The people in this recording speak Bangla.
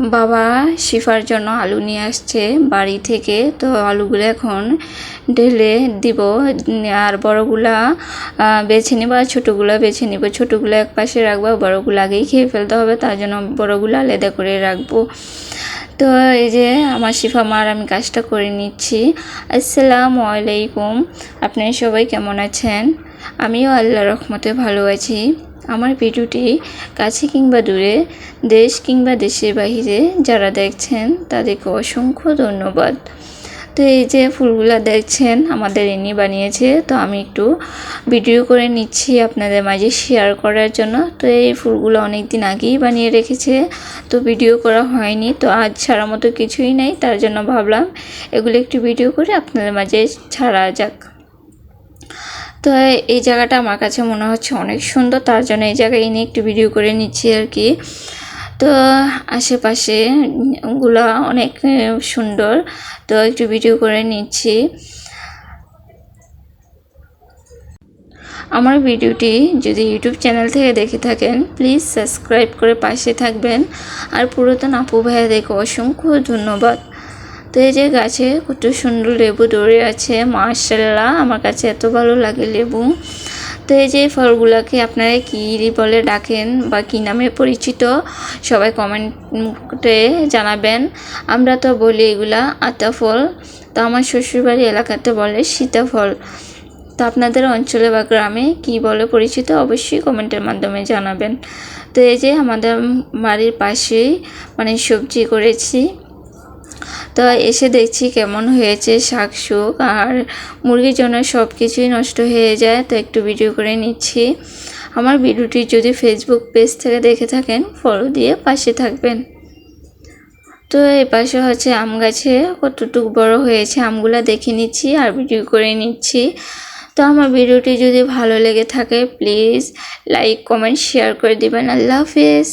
বাবা শিফার জন্য আলু নিয়ে আসছে বাড়ি থেকে, তো আলুগুলো এখন ঢেলে দিব। আর বড়গুলা বেছে নিব আর ছোটোগুলো বেছে নিব। ছোটোগুলো এক পাশে রাখব বড়গুলো আগেই খেয়ে ফেলতে হবে, তার জন্য বড়গুলো আলাদা করে রাখব। তো এই যে আমার শিফা মার আমি কাজটা করে নিচ্ছি। আসসালামু আলাইকুম। আপনারা সবাই কেমন আছেন? আমিও আল্লাহ রহমতে ভালো আছি। আমার ভিডিওটি কাছে কিংবা দূরে, দেশ কিংবা দেশের বাহিরে যারা দেখছেন তাদেরকে অসংখ্য ধন্যবাদ। তো এই যে ফুলগুলো দেখছেন, আমাদের এনি বানিয়েছে, তো আমি একটু ভিডিও করে নিচ্ছি আপনাদের মাঝে শেয়ার করার জন্য। তো এই ফুলগুলো অনেক দিন আগেই বানিয়ে রেখেছে, তো ভিডিও করা হয়নি, তো আজ ছাড়া মতো কিছুই নেই, তার জন্য ভাবলাম এগুলো একটু ভিডিও করে আপনাদের মাঝে ছাড়া যাক। তো এই জায়গাটা আমার কাছে মনে হচ্ছে অনেক সুন্দর, তার জন্য এই জায়গায় এনে একটু ভিডিও করে নিচ্ছি আর কি। তো আশেপাশে গুলা অনেক সুন্দর, তো একটু ভিডিও করে নিচ্ছি। আমার ভিডিওটি যদি ইউটিউব চ্যানেল থেকে দেখে থাকেন প্লিজ সাবস্ক্রাইব করে পাশে থাকবেন। আর পুরাতন আপু ভাইয়া দেখে অসংখ্য ধন্যবাদ। তো এই যে গাছে কত সুন্দর লেবু ধরে আছে মার্শাল্লাহ আমার কাছে এত ভালো লাগে লেবু। তো এই যে ফলগুলোকে আপনারা কী বলে ডাকেন বা কী নামে পরিচিত, সবাই কমেন্টে জানাবেন। আমরা তো বলি এগুলা আতা ফল। তো আমার শ্বশুরবাড়ি এলাকাতে বলে সীতাফল। তো আপনাদের অঞ্চলে বা গ্রামে কি বলে পরিচিত, অবশ্যই কমেন্টের মাধ্যমে জানাবেন। তো এই যে আমাদের বাড়ির পাশেই মানে সবজি করেছি। তো এসে দেখছি কেমন হয়েছে শাক শুক আর মুরগির জন্য সব কিছুই নষ্ট হয়ে যায়। তো একটু ভিডিও করে নিচ্ছি। আমার ভিডিওটি যদি ফেসবুক পেজ থেকে দেখে থাকেন ফলো দিয়ে পাশে থাকবেন। তো এই পাশে হচ্ছে আম গাছে কতটুকু বড় হয়েছে আমগুলা দেখে নিচ্ছি আর ভিডিও করে নিচ্ছি। তো আমার ভিডিওটি যদি ভালো লেগে থাকে প্লিজ লাইক কমেন্ট শেয়ার করে দিবেন। আল্লাহ হাফেজ।